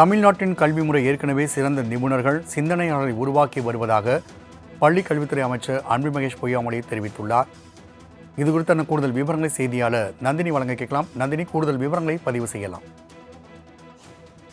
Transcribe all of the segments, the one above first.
தமிழ்நாட்டின் கல்வி முறை ஏற்கனவே சிறந்த நிபுணர்கள் சிந்தனையாளரை உருவாக்கி வருவதாக பள்ளி கல்வித்துறை அமைச்சர் அன்பு மகேஷ் பொய்யாமொழி தெரிவித்துள்ளார். இது குறித்தான கூடுதல் விவரங்களை செய்தியாளர் நந்தினி வழங்க கேட்கலாம். நந்தினி கூடுதல் விவரங்களை பதிவு செய்யலாம்.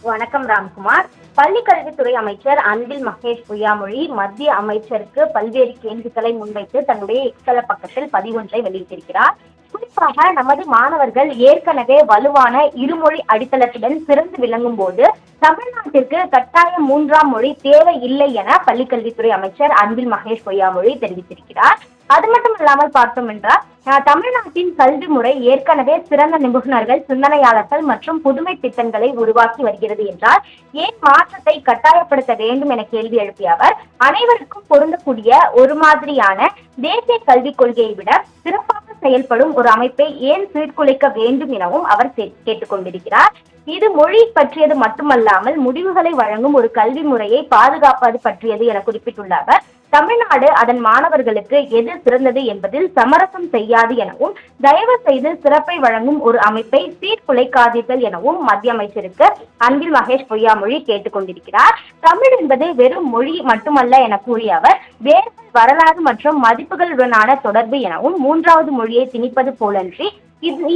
வணக்கம் ராம்குமார். பள்ளி கல்வித்துறை அமைச்சர் அன்பில் மகேஷ் பொய்யாமொழி மத்திய அமைச்சருக்கு பல்வேறு கேள்விகளை முன்வைத்து தன்னுடைய எக்ஸல பக்கத்தில் பதிவொன்றை வெளியிட்டிருக்கிறார். குறிப்பாக நமது மாணவர்கள் ஏற்கனவே வலுவான இருமொழி அடித்தளத்துடன் சிறந்து விளங்கும் போது தமிழ்நாட்டிற்கு கட்டாய மூன்றாம் மொழி தேவை இல்லை என பள்ளிக்கல்வித்துறை அமைச்சர் அன்பில் மகேஷ் பொய்யாமொழி தெரிவித்திருக்கிறார். அது மட்டும் இல்லாமல் பார்த்தோம் என்றால் தமிழ்நாட்டின் கல்வி முறை ஏற்கனவே சிறந்த நிபுணர்கள் சிந்தனையாளர்கள் மற்றும் புதுமை திட்டங்களை உருவாக்கி வருகிறது என்றால் ஏன் மாற்றத்தை கட்டாயப்படுத்த வேண்டும் என கேள்வி எழுப்பிய அவர் அனைவருக்கும் பொருந்தக்கூடிய ஒரு மாதிரியான தேசிய கல்விக் கொள்கையை விட சிறப்பாக செயல்படும் ஒரு அமைப்பை ஏன் சீர்குலைக்க வேண்டும் எனவும் அவர் கே- கேட்டுக்கொண்டிருக்கிறார். இது மொழி பற்றியது மட்டுமல்லாமல் முடிவுகளை வழங்கும் ஒரு கல்வி முறையை பாதுகாப்பது பற்றியது என குறிப்பிட்டுள்ள அவர். தமிழ்நாடு அதன் மாணவர்களுக்கு எது சிறந்தது என்பதில் சமரசம் செய்யாது எனவும் தயவு செய்து சிறப்பை வழங்கும் ஒரு அமைப்பை சீர்குலைக்காதீர்கள் எனவும் மத்திய அமைச்சருக்கு அன்பில் மகேஷ் பொய்யாமொழி கேட்டுக்கொண்டிருக்கிறார். தமிழ் என்பது வெறும் மொழி மட்டுமல்ல என கூறிய அவர் வேறு வரலாறு மற்றும் மதிப்புகளுடனான தொடர்பு எனவும் மூன்றாவது மொழியை திணிப்பது போலன்றி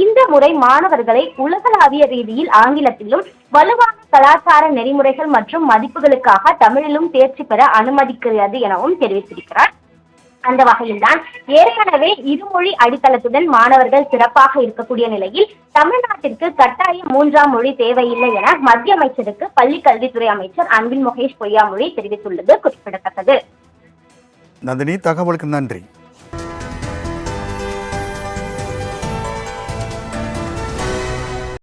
இந்த முறை மாணவர்களை உலகளாவிய ரீதியில் ஆங்கிலத்திலும் வலுவான கலாச்சார நெறிமுறைகள் மற்றும் மதிப்புகளுக்காக தமிழிலும் தேர்ச்சி பெற அனுமதிக்கிறது எனவும் தெரிவித்திருக்கிறார். அந்த வகையில்தான் ஏற்கனவே இருமொழி அடித்தளத்துடன் மாணவர்கள் சிறப்பாக இருக்கக்கூடிய நிலையில் தமிழ்நாட்டிற்கு கட்டாய மூன்றாம் மொழி தேவையில்லை என மத்திய அமைச்சருக்கு பள்ளி கல்வித்துறை அமைச்சர் அன்பில் மகேஷ் பொய்யாமொழி தெரிவித்துள்ளது குறிப்பிடத்தக்கது. நந்தினி தகவலுக்கு நன்றி.